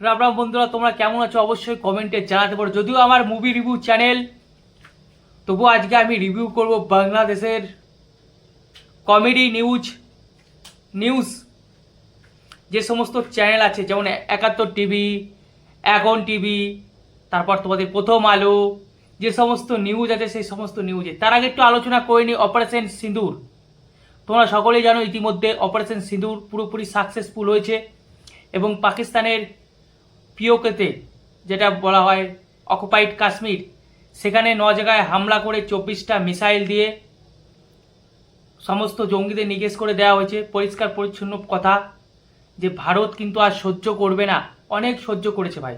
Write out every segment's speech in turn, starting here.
রাম রাম বন্ধুরা, তোমরা কেমন আছো? অবশ্যই কমেন্টে জানাতে পারো। যদিও আমার মুভি রিভিউ চ্যানেল তবুও আজকে আমি রিভিউ করব বাংলাদেশের কমেডি নিউজ নিউজ যে সমস্ত চ্যানেল আছে, যেমন একাত্তর টিভি এখন টিভি তারপর তোমাদের প্রথম আলো, যে সমস্ত নিউজ আছে, সেই সমস্ত নিউজে তার আগে একটু আলোচনা করে নিই অপারেশন সিঁদুর তোমরা সকলেই জানো, ইতিমধ্যে অপারেশন সিঁদুর পুরোপুরি সাকসেসফুল হয়েছে এবং পাকিস্তানের পিওকেতে, যেটা বলা হয় অকুপাইড কাশ্মীর, সেখানে ন জায়গায় হামলা করে চব্বিশটা মিসাইল দিয়ে সমস্ত জঙ্গিদের নিকেশ করে দেওয়া হয়েছে। পরিষ্কার পরিচ্ছন্ন কথা যে ভারত কিন্তু আর সহ্য করবে না। অনেক সহ্য করেছে ভাই।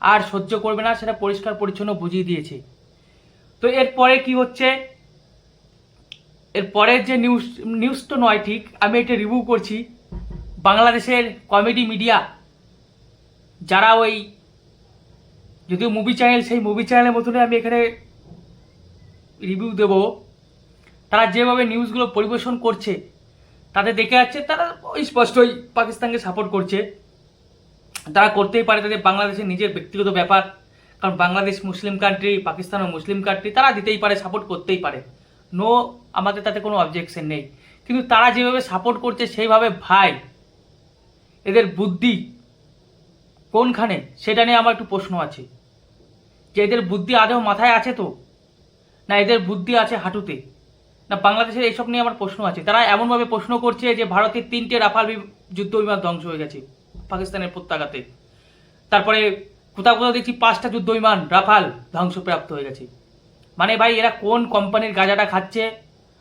আর সহ্য করবে না, সেটা পরিষ্কার পরিচ্ছন্ন বুঝিয়ে দিয়েছে। তো এরপরে কি হচ্ছে? এর পরের যে নিউজ নিউজ তো নয়, ঠিক। আমি এটা রিভিউ করছি। বাংলাদেশের কমেডি মিডিয়া যারা ওই যদিও মুভি চ্যানেল সেই মুভি চ্যানেলের মতনই আমি এখানে রিভিউ দেব। তারা যেভাবে নিউজগুলো পরিবেশন করছে, তাদের দেখে যাচ্ছে তারা ওই স্পষ্টই পাকিস্তানকে সাপোর্ট করছে। তারা করতেই পারে তাদের বাংলাদেশের নিজের ব্যক্তিগত ব্যাপার, কারণ বাংলাদেশ মুসলিম কান্ট্রি পাকিস্তানও মুসলিম কান্ট্রি তারা দিতেই পারে সাপোর্ট করতেই পারে। নো আমাদের তাতে কোনো অবজেকশন নেই। কিন্তু তারা যেভাবে সাপোর্ট করছে, সেইভাবে ভাই, এদের বুদ্ধি কোনখানে? সেটা নিয়ে আমার একটু প্রশ্ন আছে। যে এদের বুদ্ধি আদৌ মাথায় আছে তো? না, এদের বুদ্ধি আছে হাঁটুতে? না, বাংলাদেশের এইসব নিয়ে আমার প্রশ্ন আছে। তারা এমনভাবে প্রশ্ন করছে যে ভারতের তিনটে রাফাল যুদ্ধ বিমান ধ্বংস হয়ে গেছে, পাকিস্তানের প্রত্যাঘাতে। তারপরে কোথাও কোথাও দেখছি পাঁচটা যুদ্ধ বিমান, রাফাল, ধ্বংসপ্রাপ্ত হয়ে গেছে। মানে ভাই, এরা কোন কোম্পানির গাঁজাটা খাচ্ছে?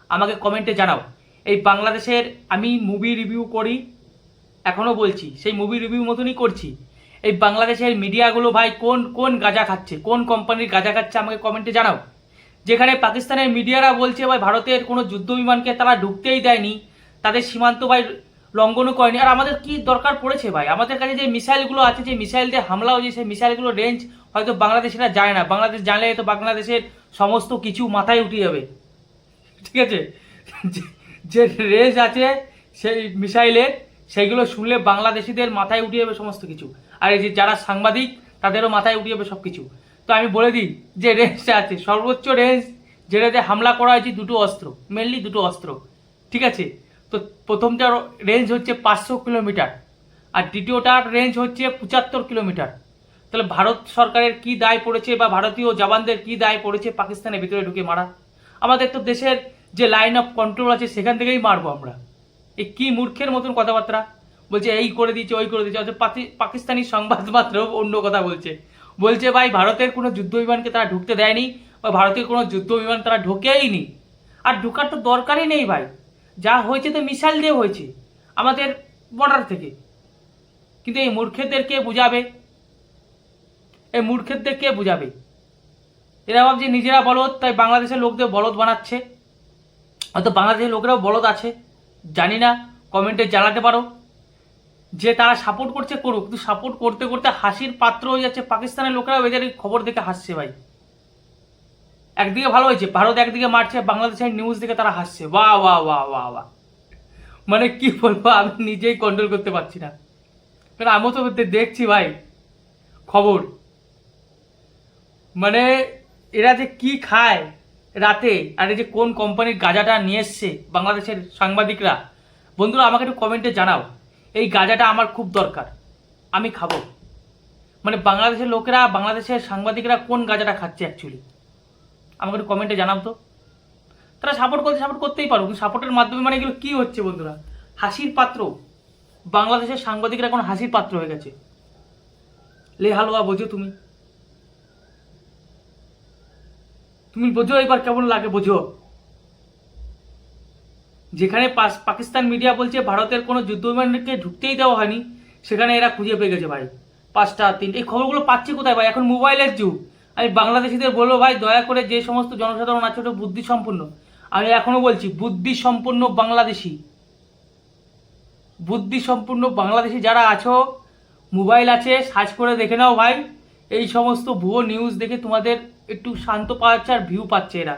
আমাকে কমেন্টে জানাও। এই বাংলাদেশের আমি মুভি রিভিউ করি এখনও বলছি, সেই মুভি রিভিউ মতনই করছি। এই বাংলাদেশের মিডিয়াগুলো ভাই কোন কোন গাঁজা খাচ্ছে? কোন কোম্পানির গাঁজা খাচ্ছে আমাকে কমেন্টে জানাও। যেখানে পাকিস্তানের মিডিয়ারা বলছে ভাই, ভারতের কোনো যুদ্ধ বিমানকে তারা ঢুকতেই দেয়নি, তাদের সীমান্ত ভাই লঙ্ঘনও করেনি। আর আমাদের কি দরকার পড়েছে ভাই? আমাদের কাছে যে মিসাইলগুলো আছে, যে মিসাইল দিয়ে হামলা হয়েছে, সেই মিসাইলগুলো রেঞ্জ হয়তো বাংলাদেশিরা যায় না। বাংলাদেশ জানলে তো বাংলাদেশের সমস্ত কিছু মাথায় উঠে যাবে। ঠিক আছে? যে- যে রেঞ্জ আছে সেই মিসাইলের সেইগুলো শুনলে বাংলাদেশিদের মাথায় উঠে যাবে সমস্ত কিছু। আর এই যে যারা সাংবাদিক, তাদেরও মাথায় উঠে যাবে সব কিছু তো আমি বলে দিই, যে রেঞ্জটা আছে, সর্বোচ্চ রেঞ্জ যেটাতে হামলা করা হয়েছে দুটো অস্ত্র মেনলি দুটো অস্ত্র, ঠিক আছে? তো প্রথমটার রেঞ্জ হচ্ছে পাঁচশো কিলোমিটার, আর দ্বিতীয়টার রেঞ্জ হচ্ছে পঁচাত্তর কিলোমিটার। তাহলে ভারত সরকারের কি দায় পড়েছে বা ভারতীয় জওয়ানদের কি দায় পড়েছে পাকিস্তানের ভিতরে ঢুকে মারা? আমাদের তো দেশের যে লাইন অফ কন্ট্রোল আছে, সেখান থেকেই মারবো আমরা। এই কি মূর্খের মতন কথাবার্তা? বলছে, এই করে দিচ্ছে ওই করে দিচ্ছে অথচ পাকিস্তানি সংবাদ মাত্র অন্য কথা বলছে। বলছে, ভাই, ভারতের কোনো যুদ্ধ বিমানকে তারা ঢুকতে দেয়নি বা ভারতের কোনো যুদ্ধ বিমান তারা ঢোকেইনি। আর ঢোকার তো দরকারই নেই, ভাই। যা হয়েছে তো মিসাইল দিয়ে হয়েছে, আমাদের বর্ডার থেকে। কিন্তু এই মূর্খেদেরকে বুঝাবে? এই মূর্খেদের কে বুঝাবে? এরা ভাবছে, নিজেরা বলদ, তাই বাংলাদেশের লোকদের বলদ বানাচ্ছে। হয়তো বাংলাদেশের লোকেরাও বলদ আছে। জানি না কমেন্টে জানাতে পারো। যে তারা সাপোর্ট করছে, করুক। কিন্তু সাপোর্ট করতে করতে হাসির পাত্র হয়ে যাচ্ছে পাকিস্তানের লোকেরাও। এদের খবর দেখে হাসছে ভাই। একদিকে ভালো হয়েছে, ভারত একদিকে মারছে, বাংলাদেশের নিউজ দেখে তারা হাসছে। বাহ বাহ বাহ বাহ বাহ। মানে কি বলব, আমি নিজেই কন্ট্রোল করতে পারছি না। কারণ আমিও তো দেখছি ভাই, খবর। মানে এরা যে কি খায় রাতে আর এই যে কোন কোম্পানির গাঁজাটা নিয়ে এসছে বাংলাদেশের সাংবাদিকরা, বন্ধুরা আমাকে একটু কমেন্টে জানাও। এই গাঁজাটা আমার খুব দরকার, আমি খাব। মানে বাংলাদেশের লোকেরা, বাংলাদেশের সাংবাদিকরা কোন গাঁজাটা খাচ্ছে অ্যাকচুয়ালি আমাকে একটু কমেন্টে জানাও তো। তারা সাপোর্ট করতে সাপোর্ট করতেই পারো, কিন্তু সাপোর্টের মাধ্যমে মানে এগুলো কী হচ্ছে বন্ধুরা? হাসির পাত্র। বাংলাদেশের সাংবাদিকরা এখন হাসির পাত্র হয়ে গেছে। লে হালুয়া, বোঝো তুমি। তুমি বোঝো এবার কেমন লাগে, বোঝো। যেখানে পাকিস্তান মিডিয়া বলছে ভারতের কোনো যুদ্ধ বিমানকে ঢুকতেই দেওয়া হয়নি, সেখানে এরা খুঁজে পেয়ে গেছে ভাই। পাঁচটা, তিনটে, এই খবরগুলো পাচ্ছি কোথায় ভাই? এখন মোবাইলের যুগ। আমি বাংলাদেশিদের বলব ভাই, দয়া করে যে সমস্ত জনসাধারণ আছে, ওটা বুদ্ধি আমি এখনও বলছি বুদ্ধি বাংলাদেশি। বুদ্ধি বাংলাদেশি যারা আছো, মোবাইল আছে, সার্চ করে দেখে নাও ভাই। এই সমস্ত ভুয়ো নিউজ দেখে তোমাদের একটু শান্ত পাচ্ছে আর ভিউ পাচ্ছে এরা।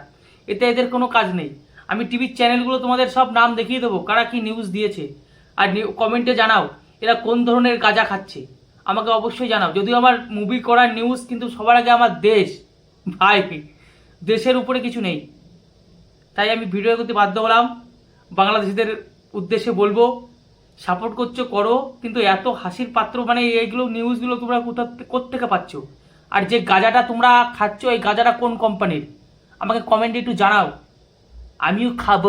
এতে এদের কোনো কাজ নেই। আমি টিভির চ্যানেলগুলো তোমাদের সব নাম দেখিয়ে দেবো, কারা কি নিউজ দিয়েছে। আর কমেন্টে জানাও, এরা কোন ধরনের গাঁজা খাচ্ছে। আমাকে অবশ্যই জানাও। যদিও আমার মুভি করার নিউজ কিন্তু সবার আগে আমার দেশ। ভাই, দেশের উপরে কিছু নেই। তাই আমি ভিডিও করতে বাধ্য হলাম। বাংলাদেশিদের উদ্দেশ্যে বলব সাপোর্ট করছ, করো, কিন্তু এত হাসির পাত্র মানে এইগুলো নিউজগুলো তোমরা কোথা থেকে পাচ্ছ? আর যে গাঁজাটা তোমরা খাচ্ছ, এই গাঁজাটা কোন কোম্পানির আমাকে কমেন্টে একটু জানাও। আমিও খাব।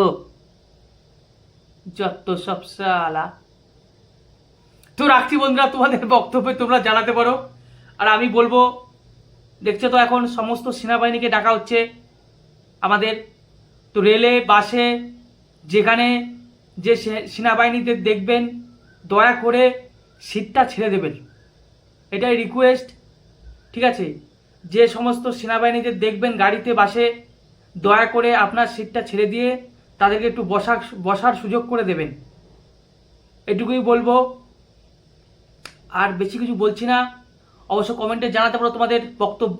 যত সব সালা তো রাখছি বন্ধুরা, তোমাদের বক্তব্য তোমরা জানাতে পারো। আর আমি বলব, দেখছ তো এখন সমস্ত সেনাবাহিনীকে ডাকা হচ্ছে আমাদের। তো রেলে, বাসে, যেখানে যে সেনাবাহিনীদের দেখবেন, দয়া করে সিটটা ছেড়ে দেবেন। এটাই রিকোয়েস্ট ঠিক আছে? যে সমস্ত সেনাবাহিনীদের দেখবেন গাড়িতে বাসে, দয়া করে আপনার সিটটা ছেড়ে দিয়ে তাদেরকে একটু বসার বসার সুযোগ করে দেবেন। এটুকুই বলব। আর বেশি কিছু বলছি না। অবশ্য কমেন্টে জানাতে পারো তোমাদের বক্তব্য।